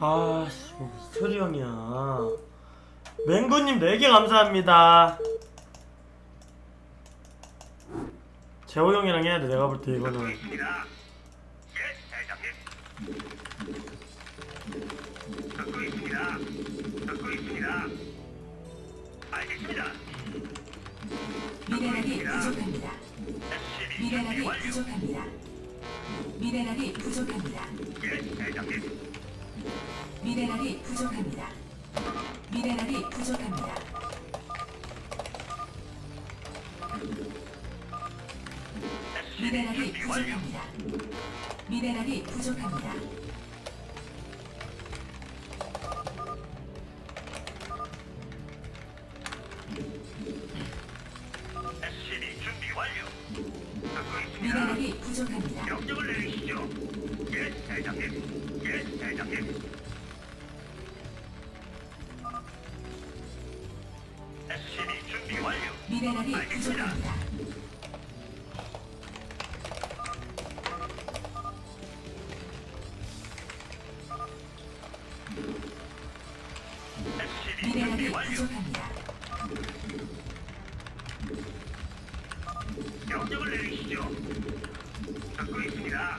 아씨 뭐 이철이 형이야 맹구님 4개 감사합니다 재호 형이랑 해야 돼 내가 볼 때 이거는. 미네랄이 부족합니다. 미네랄이. 부족합니다. 미네랄이 부족합니다. 미네랄이 부족합니다. 미네랄이 부족합니다. 미네랄이. 부족합니다. 미네랄이 부족합니다. SCB 준비 완료. 듣고 있습니다. 미네랄이 부족합니다. 명령을 내리시죠. 예, 대장님. 예, 대장님. SCB 준비 완료. 미네랄이 알겠습니다. 부족합니다. SCB 준비 미네랄이 완료. 부족합니다. 명령을 내리시죠. 듣고 있습니다.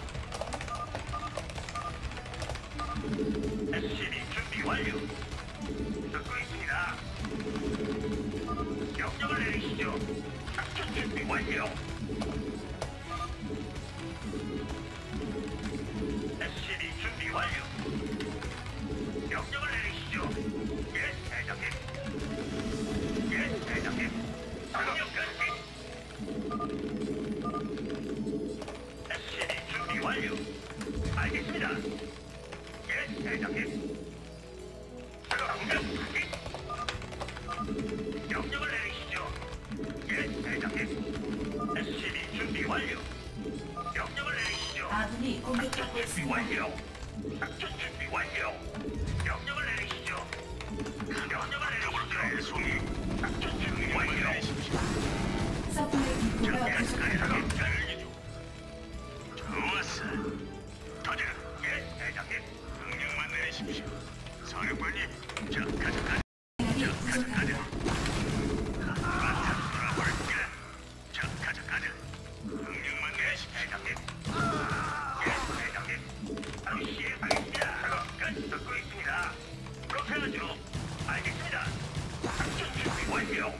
완료. 명령을 내리시죠. 아군이 공격받고 작전 준비 있습니다. 완료. 작전 준비 완료. 명령을 내리시죠. 명령을 내리시죠. 송이. 작전 준비 완료. 서플라이 디포가 부족합니다. 좋았어. 가자. 예, 대장님. 명령만 내리십시오. 사령관님. 자, 가자, 가자. 미네랄이 부족합니다. 돌아볼까? 자, 가자, 가자. 있습니다. 그렇게 하죠. 알겠습니다. 작전 준비 완료.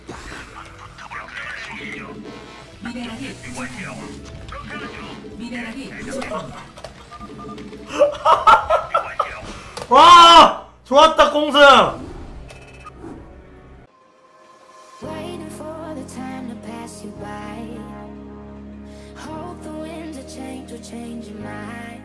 명령을 내리시죠. 미네랄이 준비 완료. 그렇게 하죠. 미네랄이. 와 좋았다 공승 Waiting for the time to pass you by. Hope the winds of change will change your mind.